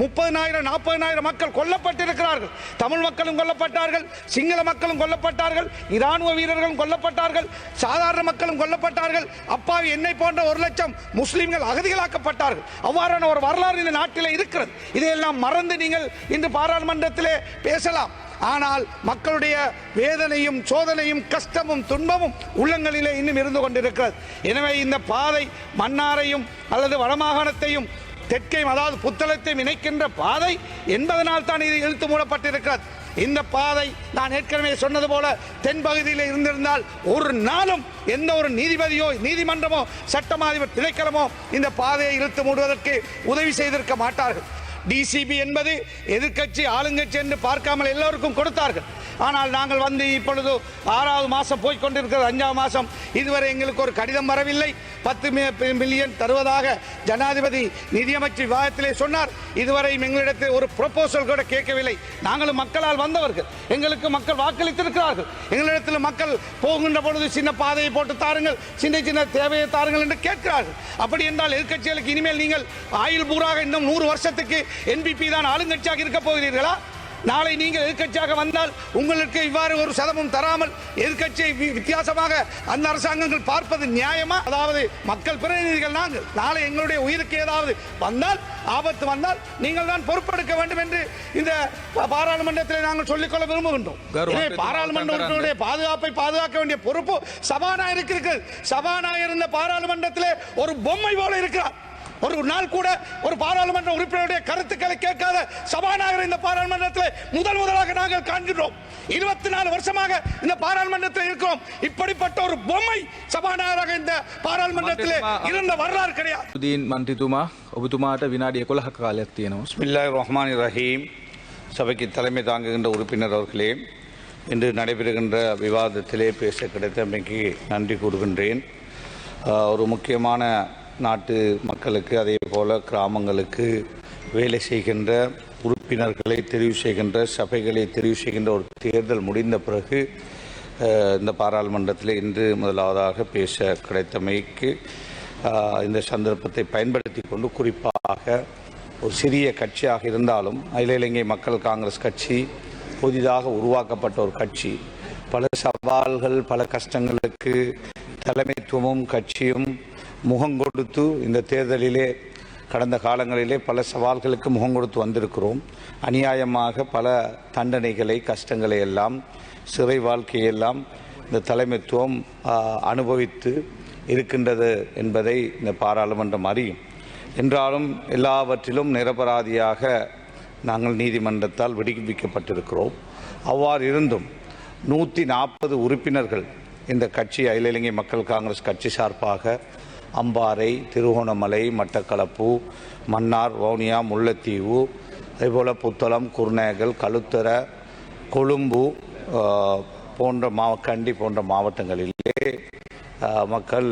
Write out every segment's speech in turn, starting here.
முப்பதினாயிரம் நாற்பதினாயிரம் மக்கள் கொல்லப்பட்டிருக்கிறார்கள். தமிழ் மக்களும் கொல்லப்பட்டார்கள் சிங்கள மக்களும் கொல்லப்பட்டார்கள் இராணுவ வீரர்களும் கொல்லப்பட்டார்கள் சாதாரண மக்களும் கொல்லப்பட்டார்கள். அப்பாவி என்னை போன்ற ஒரு லட்சம் முஸ்லீம்கள் அகதிகளாக்கப்பட்டார்கள். அவ்வாறான ஒரு வரலாறு இந்த நாட்டில் இருக்கிறது. இதையெல்லாம் மறந்து நீங்கள் இன்று பாராளுமன்றத்திலே பேசலாம். ஆனால் மக்களுடைய வேதனையும் சோதனையும் கஷ்டமும் துன்பமும் உள்ளங்களிலே இன்னும் இருந்து கொண்டிருக்கிறது. எனவே இந்த பாதை மன்னாரையும் அல்லது வடமாகாணத்தையும் தெற்கையும் அதாவது புத்தளத்தையும் இணைக்கின்ற பாதை என்பதனால் தான் இது இழுத்து மூடப்பட்டிருக்கிறது. இந்த பாதை நான் ஏற்கனவே சொன்னது போல தென்பகுதியில் இருந்திருந்தால் ஒரு நாளும் எந்த ஒரு நீதிபதியோ நீதிமன்றமோ சட்டமாதிபர் திணைக்களமோ இந்த பாதையை இழுத்து மூடுவதற்கு உதவி செய்திருக்க மாட்டார்கள். டிசிபி என்பது எதிர்க்கட்சி ஆளுங்கட்சி என்று பார்க்காமல் எல்லோருக்கும் கொடுத்தார்கள். ஆனால் நாங்கள் வந்து இப்பொழுது ஆறாவது மாதம் போய்கொண்டிருக்கிறது அஞ்சாவது மாதம் இதுவரை எங்களுக்கு ஒரு கடிதம் வரவில்லை. பத்து மில்லியன் தருவதாக ஜனாதிபதி நிதியமைச்சர் விவாதத்திலே சொன்னார். இதுவரை எங்களிடத்தில் ஒரு ப்ரொபோசல் கூட கேட்கவில்லை. நாங்களும் மக்களால் வந்தவர்கள். எங்களுக்கு மக்கள் வாக்களித்திருக்கிறார்கள். எங்களிடத்தில் மக்கள் போகின்ற பொழுது சின்ன பாதையை போட்டு தாருங்கள் சின்ன சின்ன தேவையை தாருங்கள் என்று கேட்கிறார்கள். அப்படி என்றால் எதிர்க்கட்சிகளுக்கு இனிமேல் நீங்கள் ஆயுள் பூராக இன்னும் நூறு வருஷத்துக்கு என்பிபி தான் ஆளுங்கட்சியாக இருக்க போகிறீர்களா? நாளை நீங்கள் எதிர்க்கட்சியாக வந்தால் உங்களுக்கு இவ்வாறு ஒரு சதமும் தராமல் எதிர்க்கட்சியை வி- வித்தியாசமாக அந்த அரசாங்கங்கள் பார்ப்பது நியாயமா? அதாவது மக்கள் பிரதிநிதிகள் நாங்கள். நாளை எங்களுடைய உயிருக்கு ஏதாவது வந்தால் ஆபத்து வந்தால் நீங்கள் தான் பொறுப்பெடுக்க வேண்டும் என்று இந்த பாராளுமன்றத்தில் நாங்கள் சொல்லிக்கொள்ள விரும்புகின்றோம். கௌரவ எனவே மந்திரி பாராளுமன்ற மாவட்டம் உறுப்பினருடைய பாதுகாப்பை பாதுகாக்க வேண்டிய பொறுப்பு சபாநாயகருக்கு. இருக்கிறது சபாநாயகர் இருந்த பாராளுமன்றத்திலே ஒரு பொம்மை போல இருக்கிறார். ஒரு நாள் கூட ஒரு பாராளுமன்ற உறுப்பினருடைய கருத்துக்களை கேட்காத சபாநாயகர் இந்த பாராளுமன்றத்தில் முதல் முதலாக நாங்கள் காண்கின்றோம். இருபத்தி நாலு வருஷமாக இந்த பாராளுமன்றத்தில் இருக்கிறோம். இப்படிப்பட்ட ஒரு பொம்மை சபாநாயகராக இந்த பாராளுமன்றத்தில் இருந்த வரலாறு கிடையாது. மந்திரிதுமா ஒபுதுமாட்ட வினாடி எக்கொலக காலத்தில் பிஸ்மில்லாஹ் ரஹ்மான் ரஹீம் சபைக்கு தலைமை தாங்குகின்ற உறுப்பினர் அவர்களே இன்று நடைபெறுகின்ற விவாதத்திலே பேச கிடைத்தமைக்கு நன்றி கூறுகின்றேன். ஒரு முக்கியமான நாட்டு மக்களுக்கு அதே போல கிராமங்களுக்கு வேலை செய்கின்ற உறுப்பினர்களை தெரிவு செய்கின்ற சபைகளை தெரிவு செய்கின்ற ஒரு தேர்தல் முடிந்த பிறகு இந்த பாராளுமன்றத்தில் இன்று முதலாவதாக பேச கிடைத்தமைக்கு இந்த சந்தர்ப்பத்தை பயன்படுத்தி கொண்டு குறிப்பாக ஒரு சிறிய கட்சியாக இருந்தாலும் அகில இலங்கை மக்கள் காங்கிரஸ் கட்சி புதிதாக உருவாக்கப்பட்ட ஒரு கட்சி. பல சவால்கள் பல கஷ்டங்களுக்கு தலைமைத்துவமும் கட்சியும் முகம் கொடுத்து இந்த தேர்தலிலே கடந்த காலங்களிலே பல சவால்களுக்கு முகம் கொடுத்து வந்திருக்கிறோம். அநியாயமாக பல தண்டனைகளை கஷ்டங்களை எல்லாம் சிறை வாழ்க்கையெல்லாம் இந்த தலைமைத்துவம் அனுபவித்து இருக்கின்றது என்பதை இந்த பாராளுமன்றம் அறியும். என்றாலும் எல்லாவற்றிலும் நிரபராதியாக நாங்கள் நீதிமன்றத்தால் விடுவிக்கப்பட்டிருக்கிறோம். அவ்வாறு இருந்தும் நூற்றி நாற்பது உறுப்பினர்கள் இந்த கட்சி அகில இலங்கை மக்கள் காங்கிரஸ் கட்சி சார்பாக அம்பாறை திருகோணமலை மட்டக்களப்பு மன்னார் வவுனியா முல்லைத்தீவு அதேபோல் புத்தளம் குருநேகல் கழுத்தர கொழும்பு போன்ற மாவ கண்டி போன்ற மாவட்டங்களிலே மக்கள்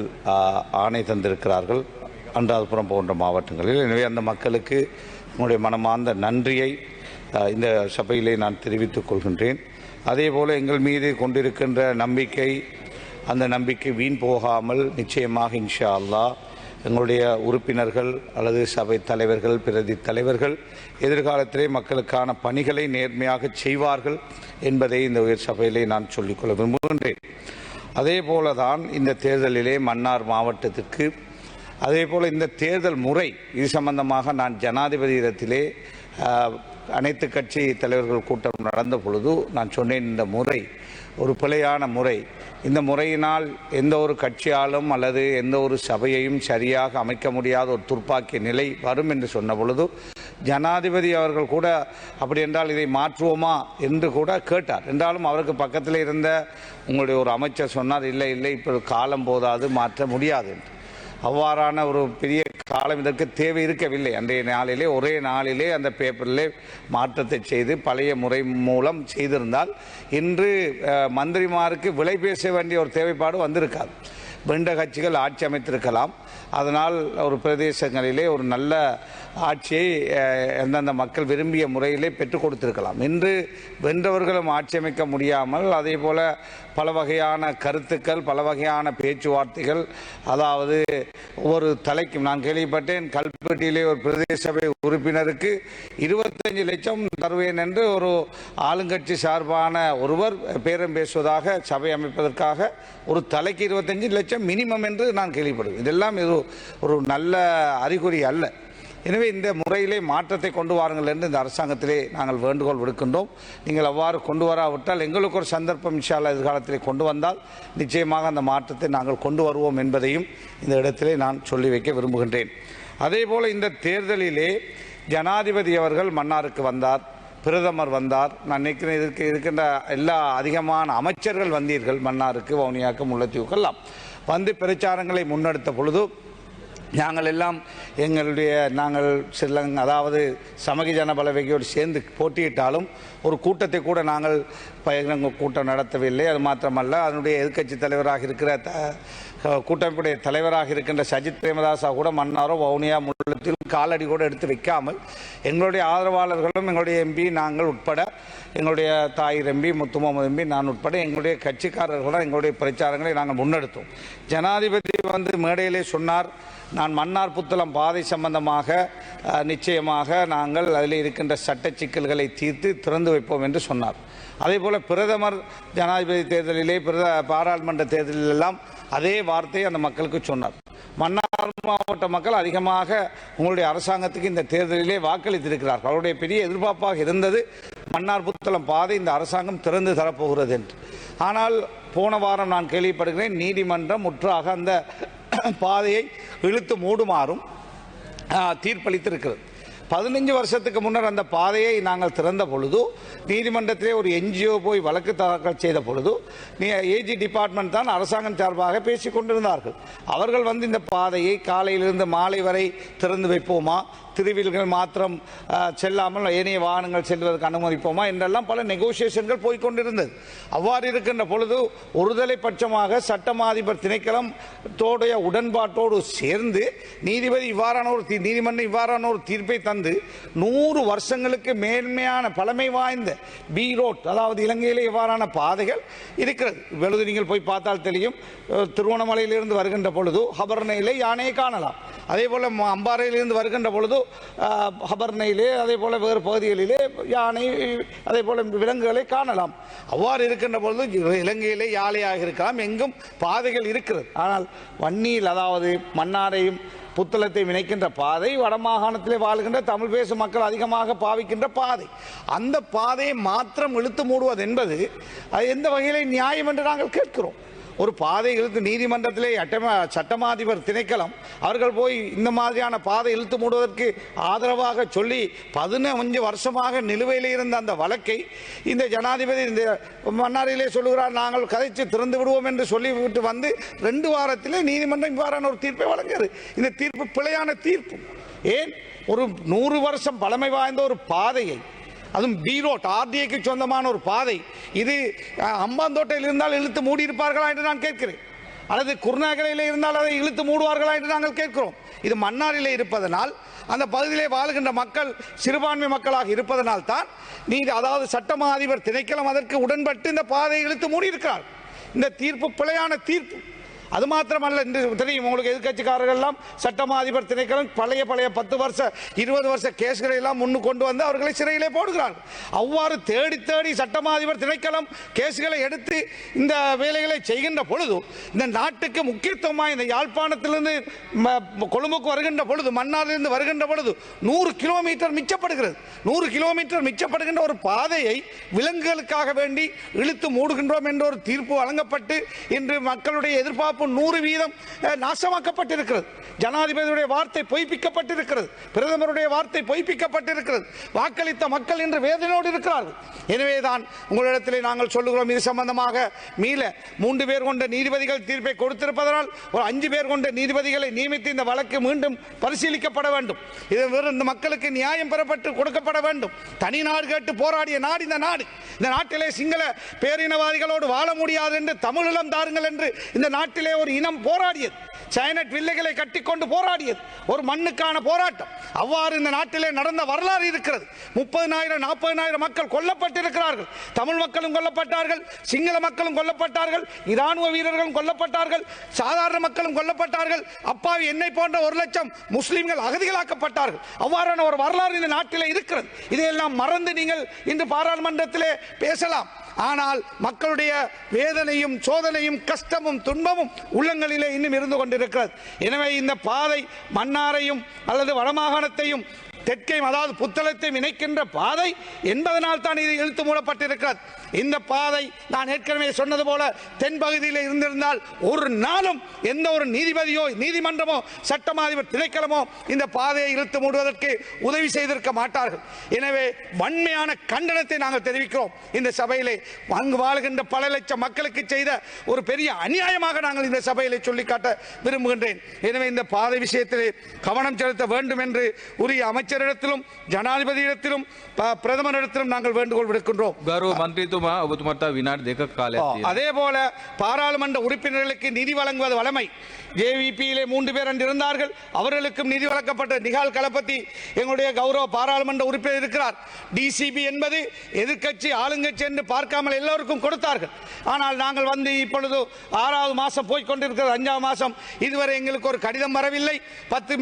ஆணை தந்திருக்கிறார்கள். அன்றாதபுரம் போன்ற மாவட்டங்களில். எனவே அந்த மக்களுக்கு உங்களுடைய மனமார்ந்த நன்றியை இந்த சபையிலே நான் தெரிவித்துக் கொள்கின்றேன். அதே போல் எங்கள் மீது கொண்டிருக்கின்ற நம்பிக்கை அந்த நம்பிக்கை வீண் போகாமல் நிச்சயமாக இன்ஷா அல்லாஹ் எங்களுடைய உறுப்பினர்கள் அல்லது சபை தலைவர்கள் பிரதி தலைவர்கள் எதிர்காலத்திலே மக்களுக்கான பணிகளை நேர்மையாக செய்வார்கள் என்பதை இந்த உயர் சபையிலே நான் சொல்லிக்கொள்ள விரும்புகின்றேன். அதே போலதான் இந்த தேர்தலிலே மன்னார் மாவட்டத்திற்கு அதே போல் இந்த தேர்தல் முறை இது சம்பந்தமாக நான் ஜனாதிபதியிடத்திலே அனைத்து கட்சி தலைவர்கள் கூட்டம் நடந்த பொழுது நான் சொன்னேன் இந்த முறை ஒரு பிழையான முறை. இந்த முறையினால் எந்த ஒரு கட்சியாலும் அல்லது எந்த ஒரு சபையையும் சரியாக அமைக்க முடியாத ஒரு துர்ப்பாக்கிய நிலை வரும் என்று சொன்ன பொழுது ஜனாதிபதி அவர்கள் கூட அப்படி என்றால் இதை மாற்றுவோமா என்று கூட கேட்டார். என்றாலும் அவருக்கு பக்கத்தில் இருந்த உங்களுடைய ஒரு அமைச்சர் சொன்னார் இல்லை இல்லை இப்போ காலம் போதாது மாற்ற முடியாது என்று. அவ்வாறான ஒரு பெரிய காலம் இதற்கு தேவை இருக்கவில்லை. அன்றைய நாளிலே ஒரே நாளிலே அந்த பேப்பரிலே மாற்றத்தை செய்து பழைய முறை மூலம் செய்திருந்தால் இன்று மந்திரிமாருக்கு விலை பேச வேண்டிய ஒரு தேவைப்பாடு வந்திருக்காது. வெண்ட கட்சிகள் ஆட்சி அமைத்திருக்கலாம். அதனால் ஒரு பிரதேசங்களிலே ஒரு நல்ல ஆட்சியை எந்தெந்த மக்கள் விரும்பிய முறையிலே பெற்றுக் கொடுத்திருக்கலாம். இன்று வென்றவர்களும் ஆட்சி அமைக்க முடியாமல் அதே போல பல வகையான கருத்துக்கள் பல வகையான பேச்சுவார்த்தைகள் அதாவது ஒரு தலைக்கும் நான் கேள்விப்பட்டேன் கல்பட்டியிலே ஒரு பிரதேச சபை உறுப்பினருக்கு இருபத்தஞ்சு லட்சம் தருவேன் என்று ஒரு ஆளுங்கட்சி சார்பான ஒருவர் பேரம் பேசுவதாக சபை அமைப்பதற்காக ஒரு தலைக்கு இருபத்தஞ்சு லட்சம் மினிமம் என்று நான் கேள்விப்படுவேன். இதெல்லாம் இது ஒரு நல்ல அறிகுறி அல்ல. எனவே இந்த முறையிலே மாற்றத்தை கொண்டு வாருங்கள் என்று இந்த அரசாங்கத்திலே நாங்கள் வேண்டுகோள் விடுக்கின்றோம். நீங்கள் அவ்வாறு கொண்டு வராவிட்டால் எங்களுக்கு ஒரு சந்தர்ப்பம் இன்ஷால்லா எதிர்காலத்திலே கொண்டு வந்தால் நிச்சயமாக அந்த மாற்றத்தை நாங்கள் கொண்டு வருவோம் என்பதையும் இந்த இடத்திலே நான் சொல்லி வைக்க விரும்புகின்றேன். அதே போல் இந்த தேர்தலிலே ஜனாதிபதி அவர்கள் மன்னாருக்கு வந்தார் பிரதமர் வந்தார். நான் நிற்கிறேன் இதற்கு இருக்கின்ற எல்லா அதிகமான அமைச்சர்கள் வந்தீர்கள் மன்னாருக்கு வவுனியாக்கு முல்லைத்தீவுக்கெல்லாம். வந்து பிரச்சாரங்களை முன்னெடுத்த பொழுது நாங்கள் எல்லாம் எங்களுடைய நாங்கள் சிலங் அதாவது சமகி ஜன சேர்ந்து போட்டியிட்டாலும் ஒரு கூட்டத்தை கூட நாங்கள் பகிரங்க கூட்டம் நடத்தவில்லை. அது மாத்திரமல்ல அதனுடைய எதிர்க்கட்சி தலைவராக இருக்கிற த- கூட்டமைப்புடைய தலைவராக இருக்கின்ற சஜித் பிரேமதாசா கூட மன்னாரோ வவுனியா முள்ளத்தில் காலடி கூட எடுத்து வைக்காமல் எங்களுடைய ஆதரவாளர்களும் எங்களுடைய எம்பி நாங்கள் உட்பட எங்களுடைய தாயிர் எம்பி முத்து முகமது எம்பி நான் உட்பட எங்களுடைய கட்சிக்காரர்களுடன் எங்களுடைய பிரச்சாரங்களை நாங்கள் முன்னெடுத்தோம். ஜனாதிபதி வந்து மேடையிலே சொன்னார் நான் மன்னார் புத்தளம் பாதை சம்பந்தமாக நிச்சயமாக நாங்கள் அதில் இருக்கின்ற சட்ட சிக்கல்களை தீர்த்து திறந்து வைப்போம் என்று சொன்னார். அதே போல பிரதமர் ஜனாதிபதி தேர்தலிலே பிரத பாராளுமன்ற தேர்தலில் எல்லாம் அதே வார்த்தையை அந்த மக்களுக்கு சொன்னார். மன்னார் மாவட்ட மக்கள் அதிகமாக உங்களுடைய அரசாங்கத்துக்கு இந்த தேர்தலிலே வாக்களித்திருக்கிறார்கள். அவருடைய பெரிய எதிர்பார்ப்பாக இருந்தது மன்னார் புத்தளம் பாதை இந்த அரசாங்கம் திறந்து தரப்போகிறது என்று. ஆனால் போன வாரம் நான் கேள்விப்படுகிறேன் நீதிமன்றம் முற்றாக அந்த பாதையை இழுத்து மூடுமாறும் தீர்ப்பளித்திருக்கிறது. பதினஞ்சு வருஷத்துக்கு முன்னர் அந்த பாதையை நாங்கள் திறந்த பொழுது நீதிமன்றத்திலே ஒரு என்ஜிஓ போய் வழக்கு தாக்கல் செய்த பொழுது ஏஜி டிபார்ட்மெண்ட் தான் அரசாங்கம் சார்பாக பேசிக் கொண்டிருந்தார்கள். அவர்கள் வந்து இந்த பாதையை காலையிலிருந்து மாலை வரை திறந்து வைப்போமா? திருவில்கள் மாத்திரம் செல்லாமல் ஏனைய வாகனங்கள் செல்வதற்கு அனுமதிப்போமா என்றெல்லாம் பல நெகோசியேஷன்கள் போய்க்கொண்டிருந்தது. அவ்வாறு இருக்கின்ற பொழுது ஒருதலை பட்சமாக சட்டமாதிபர் திணைக்களம் தோடைய உடன்பாட்டோடு சேர்ந்து நீதிபதி இவ்வாறான ஒரு தீ- நீதிமன்றம் இவ்வாறான ஒரு தீர்ப்பை தந்து நூறு வருஷங்களுக்கு மேன்மையான பழமை வாய்ந்த பி ரோட் அதாவது இலங்கையிலே இவ்வாறான பாதைகள் இருக்கிறது. வெளுது நீங்கள் போய் பார்த்தால் தெரியும். அஹ், திருவண்ணாமலையிலிருந்து வருகின்ற பொழுது ஹபர்னையிலே யானையை காணலாம். அதே போல அம்பாறையிலிருந்து வருகின்ற பொழுது ஹபர்னையிலே அதே போல் வேறு பகுதிகளிலே யானை அதே போல் விலங்குகளை காணலாம். அவ்வாறு இருக்கின்ற பொழுது இலங்கையிலே யாழையாக இருக்கலாம் எங்கும் பாதைகள் இருக்கிறது. ஆனால் வன்னியில் அதாவது மன்னாரையும் புத்தளத்தை இணைக்கின்ற பாதை வடமாகாணத்திலே வாழ்கின்ற தமிழ் பேசும் மக்கள் அதிகமாக பாவிக்கின்ற பாதை. அந்த பாதையை மாத்திரம் இழுத்து மூடுவது என்பது அது எந்த வகையிலே நியாயம் என்று நாங்கள் கேட்கிறோம். ஒரு பாதை இழுத்து நீதிமன்றத்திலே அட்டம சட்டமாதிபர் திணைக்களம் அவர்கள் போய் இந்த மாதிரியான பாதை இழுத்து மூடுவதற்கு ஆதரவாக சொல்லி பதினஞ்சு வருஷமாக நிலுவையில் இருந்த அந்த வழக்கை இந்த ஜனாதிபதி இந்த மன்னாரிலே சொல்லுகிறார் நாங்கள் கதைச்சு திறந்து விடுவோம் என்று சொல்லிவிட்டு வந்து ரெண்டு வாரத்திலே நீதிமன்றம் இவ்வாறான ஒரு தீர்ப்பை வழங்கியது. இந்த தீர்ப்பு பிழையான தீர்ப்பு. ஏன்? ஒரு நூறு வருஷம் பழமை வாய்ந்த ஒரு பாதையை அதுவும் பி ரோட் ஆர்டிஏக்கு சொந்தமான ஒரு பாதை. இது அம்பாந்தோட்டையில் இருந்தால் இழுத்து மூடி இருப்பார்களா என்று நான் கேட்கிறேன். அல்லது குருநாகரையில் இருந்தால் அதை இழுத்து மூடுவார்களா என்று நாங்கள் கேட்கிறோம். இது மன்னாரிலே இருப்பதனால் அந்த பகுதியிலே வாழுகின்ற மக்கள் சிறுபான்மை மக்களாக இருப்பதனால் தான் நீ அதாவது சட்டமா அதிபர் திணைக்களம் அதற்கு உடன்பட்டு இந்த பாதையை இழுத்து மூடியிருக்கிறார். இந்த தீர்ப்பு பிழையான தீர்ப்பு. அது மாத்திரமல்ல இன்று தெரியும் உங்களுக்கு எதிர்க்கட்சிக்காரர்கள் எல்லாம் சட்டமா அதிபர் திணைக்களம் பழைய பழைய பத்து வருஷ இருபது வருஷ கேஸ்களை எல்லாம் முன்னு கொண்டு வந்து அவர்களை சிறையிலே போடுகிறார்கள். அவ்வாறு தேடி தேடி சட்டமா அதிபர் திணைக்களம் கேஸ்களை எடுத்து இந்த வேலைகளை செய்கின்ற பொழுது இந்த நாட்டுக்கு முக்கியத்துவமாக இந்த யாழ்ப்பாணத்திலிருந்து ம- கொழும்புக்கு வருகின்ற பொழுது மன்னாரிலிருந்து வருகின்ற பொழுது நூறு கிலோமீட்டர் மிச்சப்படுகிறது. நூறு கிலோமீட்டர் மிச்சப்படுகின்ற ஒரு பாதையை விலங்குகளுக்காக வேண்டி இழுத்து மூடுகின்றோம் என்ற ஒரு தீர்ப்பு வழங்கப்பட்டு இன்று மக்களுடைய எதிர்பார்ப்பு நூறு வீதம் நாசமாக்கப்பட்டிருக்கிறது. ஜனாதிபதியுடைய வார்த்தை பொய்ப்பிக்கப்பட்டிருக்கிறது. பிரதமருடைய வார்த்தை பொய்ப்பிக்கப்பட்டிருக்கிறது. வாக்களித்த மக்கள் இன்று வேதனையோடு இருக்கிறார்கள். எனவேதான் உங்களிடத்திலே நாங்கள் சொல்லுகிறோம் இது சம்பந்தமாக மீள. மூன்று பேர் கொண்ட நீதிபதிகள் தீர்ப்பை கொடுத்திருப்பதனால் ஒரு அஞ்சு பேர் கொண்ட நீதிபதிகளை நியமித்து இந்த வழக்கு மீண்டும் பரிசீலிக்கப்பட வேண்டும். இது இந்த மக்களுக்கு நியாயம் பெறப்பட்டு கொடுக்கப்பட வேண்டும். தனி நாடு கேட்டு போராடிய நாடு இந்த நாடு. இந்த நாட்டிலே சிங்கள பேரினவாதிகளோடு வாழ முடியாது என்று தமிழிலம் தாருங்கள் என்று இந்த நாட்டில் ஒரு இனம் போராடியது. சைனட் வில்லைகளை கட்டிக்கொண்டு போராடியது. ஒரு மண்ணுக்கான போராட்டம். அவ்வாறு இந்த நாட்டிலே நடந்த வரலாறு இருக்கிறது. முப்பதினாயிரம் நாற்பதினாயிரம் மக்கள் கொல்லப்பட்டிருக்கிறார்கள். தமிழ் மக்களும் கொல்லப்பட்டார்கள். சிங்கள மக்களும் கொல்லப்பட்டார்கள். இராணுவ வீரர்களும் கொல்லப்பட்டார்கள். சாதாரண மக்களும் கொல்லப்பட்டார்கள். அப்பாவி என்னை போன்ற ஒரு லட்சம் முஸ்லீம்கள் அகதிகளாக்கப்பட்டார்கள். அவ்வாறான ஒரு வரலாறு இந்த நாட்டிலே இருக்கிறது. இதையெல்லாம் மறந்து நீங்கள் இன்று பாராளுமன்றத்திலே பேசலாம். ஆனால் மக்களுடைய வேதனையும் சோதனையும் கஷ்டமும் துன்பமும் உள்ளங்களிலே இன்னும் இருந்து கொண்டிருக்கிறது. எனவே இந்த பாதை மன்னாரையும் அல்லது வடமாகாணத்தையும் தெற்கையும் அதாவது புத்தளத்தையும் இணைக்கின்ற பாதை என்பதனால் தான் இது இழுத்து மூடப்பட்டிருக்கிறது. இந்த பாதை நான் ஏற்கனவே சொன்னது போல தென்பகுதியில் இருந்திருந்தால் ஒரு நாளும் எந்த ஒரு நீதிபதியோ நீதிமன்றமோ சட்டமாதிபர் திணைக்களமோ இந்த பாதையை இழுத்து மூடுவதற்கு உதவி செய்திருக்க மாட்டார்கள். எனவே வன்மையான கண்டனத்தை நாங்கள் தெரிவிக்கிறோம். இந்த சபையிலே அங்கு வாழ்கின்ற பல லட்சம் மக்களுக்கு செய்த ஒரு பெரிய அநியாயமாக நாங்கள் இந்த சபையிலே சொல்லிக்காட்ட விரும்புகின்றேன். எனவே இந்த பாதை விஷயத்திலே கவனம் செலுத்த வேண்டும் என்று உரிய அமைச்சர் அமைச்சரிடத்திலும் ஜனாதிபதியிடத்திலும் பிரதமரிடத்திலும் நாங்கள் வேண்டுகோள் விடுக்கின்றோம். அதே போல பாராளுமன்ற உறுப்பினர்களுக்கு நிதி வழங்குவது வளமை ஜேவிபியிலே மூன்று பேர் அன்று இருந்தார்கள். அவர்களுக்கும் நிதி வழங்கப்பட்ட நிகால் கலப்பத்தி எங்களுடைய கௌரவ பாராளுமன்ற உறுப்பினர் இருக்கிறார். டிசிபி என்பது எதிர்க்கட்சி ஆளுங்கட்சி என்று பார்க்காமல் எல்லோருக்கும் கொடுத்தார்கள். ஆனால் நாங்கள் வந்து இப்பொழுது ஆறாவது மாதம் போய்கொண்டிருக்கிறது அஞ்சாவது மாதம் இதுவரை எங்களுக்கு ஒரு கடிதம் வரவில்லை. பத்து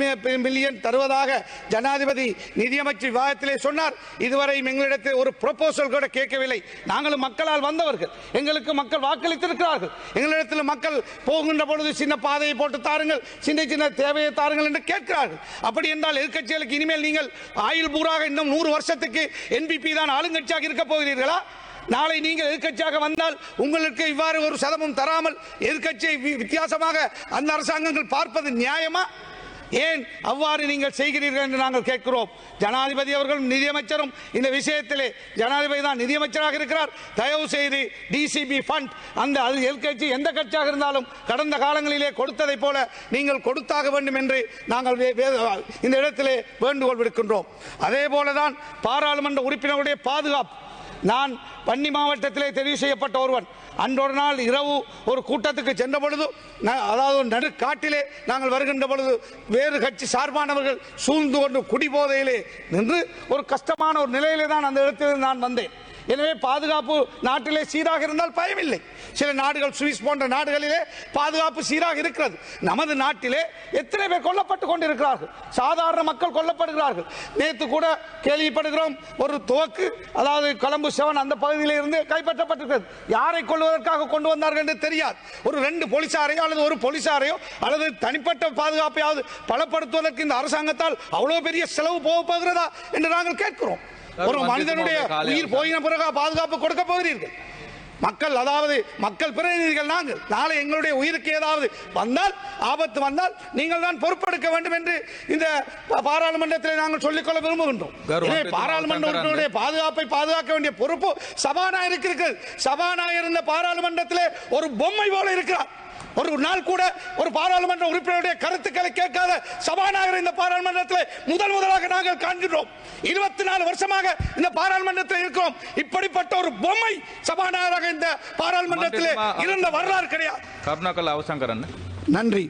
மில்லியன் தருவதாக ஜனாதிபதி நிதியமைச்சர் விவாதத்திலே சொன்னார். இதுவரை எங்களிடத்தில் ஒரு ப்ரொபோசல் கூட கேட்கவில்லை. நாங்களும் மக்களால் வந்தவர்கள். எங்களுக்கு மக்கள் வாக்களித்திருக்கிறார்கள். எங்களிடத்தில் மக்கள் போகின்ற பொழுது சின்ன பாதையை போட்டு தாருங்கள் சின்ன சின்ன தேவையை தாருங்கள் என்று கேட்கிறார்கள். அப்படி என்றால் எதிர்க்கட்சிகளுக்கு இனிமேல் நீங்கள் ஆயுள் பூராக இன்னும் நூறு வருஷத்துக்கு என்பிபி தான் ஆளுங்கட்சியாக இருக்க போகிறீர்களா? நாளை நீங்கள் எதிர்க்கட்சியாக வந்தால் உங்களுக்கு இவ்வாறு ஒரு சதமும் தராமல் எதிர்கட்சியை வித்தியாசமாக அந்த அரசாங்கங்கள் பார்ப்பது நியாயமா? ஏன் அவ்வாறு நீங்கள் செய்கிறீர்கள் என்று நாங்கள் கேட்கிறோம்? ஜனாதிபதி அவர்களும் நிதியமைச்சரும் இந்த விஷயத்திலே ஜனாதிபதி தான் நிதியமைச்சராக இருக்கிறார். தயவு செய்து டிசிபி ஃபண்ட் அந்த அது எல்கட்சி எந்த கட்சியாக இருந்தாலும் கடந்த காலங்களிலே கொடுத்ததை போல நீங்கள் கொடுத்தாக வேண்டும் என்று நாங்கள் வே- இந்த இடத்திலே வேண்டுகோள் விடுக்கின்றோம். அதே போலதான் பாராளுமன்ற உறுப்பினர்களுடைய பாதுகாப்பு. நான் வன்னி மாவட்டத்திலே தெரிவு செய்யப்பட்ட ஒருவன். அன்றொரு நாள் இரவு ஒரு கூட்டத்துக்கு சென்ற பொழுது ந- அதாவது ஒரு நடுக்காட்டிலே நாங்கள் வருகின்ற பொழுது வேறு கட்சி சார்பானவர்கள் சூழ்ந்து கொண்டு குடிபோதையிலே நின்று ஒரு கஷ்டமான ஒரு நிலையிலே தான் அந்த இடத்தில் நான் வந்தேன். எனவே பாதுகாப்பு நாட்டிலே சீராக இருந்தால் பயமில்லை. சில நாடுகள் சுவிஸ் போன்ற நாடுகளிலே பாதுகாப்பு சீராக இருக்கிறது. நமது நாட்டிலே எத்தனை பேர் கொல்லப்பட்டு கொண்டிருக்கிறார்கள்? சாதாரண மக்கள் கொல்லப்படுகிறார்கள். நேற்று கூட கேள்விப்படுகிறோம் ஒரு துவக்கு அதாவது கொலம்பு செவன் அந்த பகுதியில் இருந்து கைப்பற்றப்பட்டிருக்கிறது. யாரை கொள்வதற்காக கொண்டு வந்தார்கள் என்று தெரியாது. ஒரு ரெண்டு போலீசாரையோ அல்லது ஒரு போலீசாரையோ அல்லது தனிப்பட்ட பாதுகாப்பையாவது பலப்படுத்துவதற்கு இந்த அரசாங்கத்தால் அவ்வளவு பெரிய செலவு போக போகிறதா என்று நாங்கள் கேட்கிறோம். ஒரு மனிதனுடைய உயிர் போயின பிறகு பாதுகாப்பு கொடுக்க போகிறீர்கள். மக்கள் அதாவது மக்கள் பிரதிநிதிகள் நாங்கள். நாளை எங்களுடைய உயிருக்கு ஏதாவது வந்தால் ஆபத்து வந்தால் நீங்கள் தான் பொறுப்பெடுக்க வேண்டும் என்று இந்த பாராளுமன்றத்தில் நாங்கள் சொல்லிக்கொள்ள விரும்புகின்றோம். கௌரவ எனவே மந்திரி பாராளுமன்ற அவசரம் உறுப்பினருடைய பாதுகாப்பை பாதுகாக்க வேண்டிய பொறுப்பு சபாநாயகருக்கு. இருக்கிறது சபாநாயகர் இந்த பாராளுமன்றத்திலே ஒரு பொம்மை போல இருக்கிறார். ஒரு நாள் கூட ஒரு பாராளுமன்ற உறுப்பினருடைய கருத்துக்களை கேட்காத சபாநாயகர் இந்த பாராளுமன்றத்தில் முதல் முதலாக நாங்கள் காண்கிறோம் இருபத்தி நாலு வருஷமாக இந்த பாராளுமன்றத்தில் இருக்கிறோம். இப்படிப்பட்ட ஒரு பொம்மை சபாநாயகராக இந்த பாராளுமன்றத்தில் இருந்த வரலாறு கிடையாது. நன்றி.